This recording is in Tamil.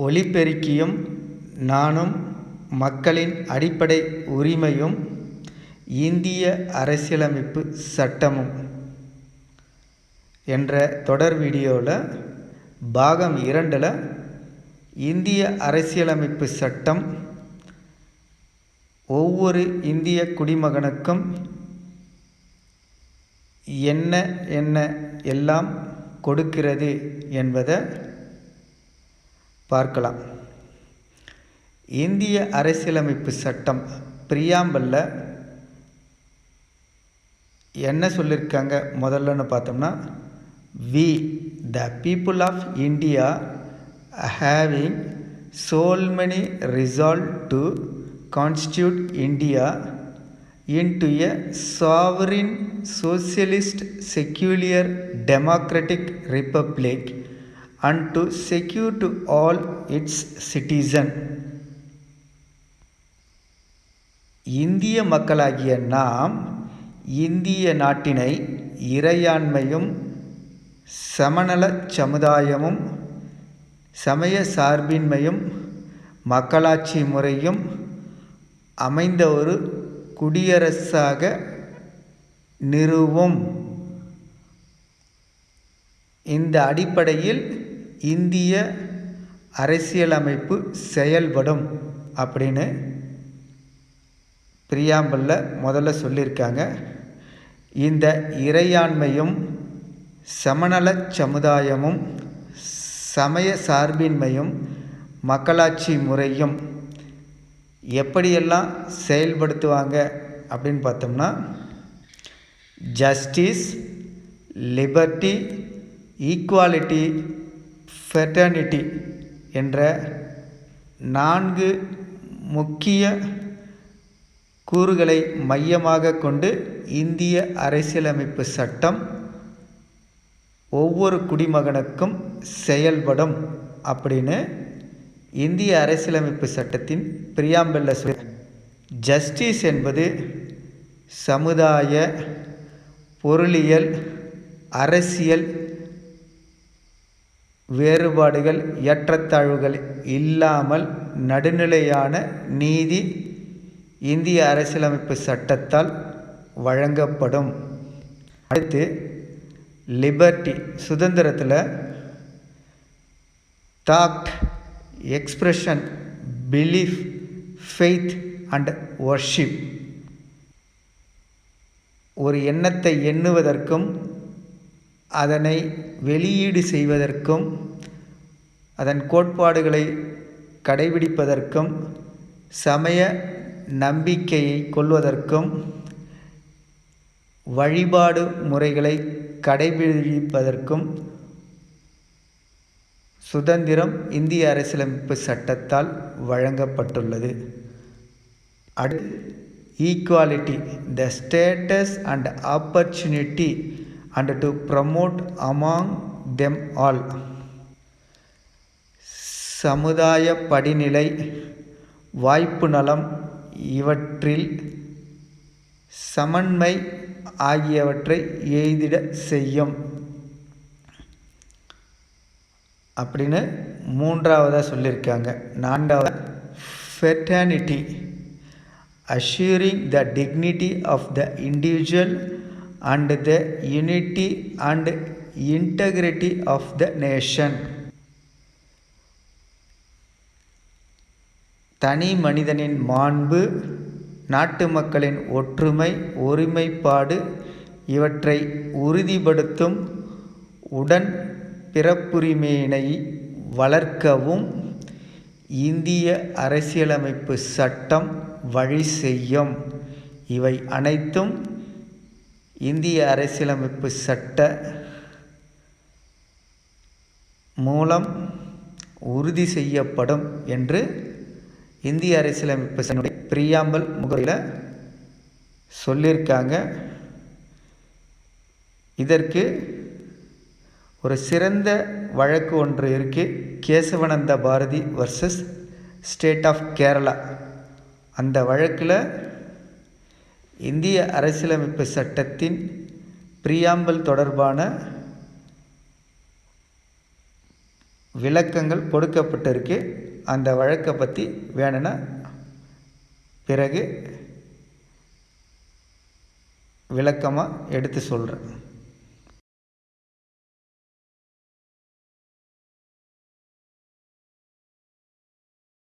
ஒலிபெருக்கியும் நானும் மக்களின் அடிப்படை உரிமையும் இந்திய அரசியலமைப்பு சட்டமும் என்ற தொடர் வீடியோவில் பாகம் இரண்டில் இந்திய அரசியலமைப்பு சட்டம் ஒவ்வொரு இந்திய குடிமகனுக்கும் என்ன என்ன எல்லாம் கொடுக்கிறது என்பதை பார்க்கலாம். இந்திய அரசியலமைப்பு சட்டம் பிரியாம்பலில் என்ன சொல்லியிருக்காங்க முதல்லன்னு பார்த்தோம்னா we the people of India having solemnly resolve to constitute India into a sovereign socialist secular democratic republic. And to secure to all its citizen. இந்திய மக்களாகிய நாம் இந்திய நாட்டினை இறையாண்மையும் சமநல சமுதாயமும் சமய சார்பின்மையும் மக்களாட்சி முறையும் அமைந்த ஒரு குடியரசாக நிறுவும். இந்த அடிப்படையில் இந்திய அரசியலமைப்பு செயல்படும் அப்படின்னு பிரியாம்பலில் முதல்ல சொல்லியிருக்காங்க. இந்த இறையாண்மையும் சமநல சமுதாயமும் சமய சார்பின்மையும் மக்களாட்சி முறையும் எப்படியெல்லாம் செயல்படுத்துவாங்க அப்படின்னு பார்த்தோம்னா ஜஸ்டிஸ் லிபர்ட்டி ஈக்குவாலிட்டி ஃபெர்டர்னிட்டி என்ற நான்கு முக்கிய கூறுகளை மையமாக கொண்டு இந்திய அரசியலமைப்பு சட்டம் ஒவ்வொரு குடிமகனுக்கும் செயல்படும் அப்படின்னு இந்திய அரசியலமைப்பு சட்டத்தின் பிரியாம்பல்ல சொல். ஜஸ்டிஸ் என்பது சமுதாய பொருளியல் அரசியல் வேறுபாடுகள் ஏற்றத்தாழ்வுகள் இல்லாமல் நடுநிலையான நீதி இந்திய அரசியலமைப்பு சட்டத்தால் வழங்கப்படும். அடுத்து லிபர்ட்டி சுதந்திரத்தில் தாக்ட் expression belief faith and worship ஒரு எண்ணத்தை எண்ணுவதற்கும் அதனை வெளியீடு செய்வதற்கும் அதன் கோட்பாடுகளை கடைபிடிப்பதற்கும் சமய நம்பிக்கையை கொள்வதற்கும் வழிபாடு முறைகளை கடைபிடிப்பதற்கும் சுதந்திரம் இந்திய அரசியலமைப்பு சட்டத்தால் வழங்கப்பட்டுள்ளது. அடு equality the status and opportunity and to promote among them all சமுதாய படிநிலை வாய்ப்பு நலம் இவற்றில் சமன்மை ஆகியவற்றை எய்திட செய்யும். அப்படின்னு மூன்றாவதாக சொல்லியிருக்காங்க. நான்காவது fraternity assuring the dignity of the individual and the unity and integrity of the nation தனி மனிதனின் மாண்பு நாட்டு மக்களின் ஒற்றுமை ஒருமைப்பாடு இவற்றை உறுதிப்படுத்தும் உடன் பிறப்புரிமையினை வளர்க்கவும் இந்திய அரசியலமைப்பு சட்டம் வழி செய்யும். இவை அனைத்தும் இந்திய அரசியலமைப்பு சட்ட மூலம் உறுதி செய்யப்படும் என்று இந்திய அரசியலமைப்பு சட்டனுடைய பிரியாம்பல் முகையில் சொல்லியிருக்காங்க. இதற்கு ஒரு சிறந்த வழக்கு ஒன்று இருக்குது Kesavananda Bharati versus state of Kerala. அந்த வழக்கில் இந்திய அரசியலமைப்பு சட்டத்தின் பிரியாம்பல் தொடர்பான விளக்கங்கள் கொடுக்கப்பட்டிருக்கு. அந்த வழக்கை பற்றி வேணும்னா பிறகு விளக்கமாக எடுத்து சொல்கிறேன்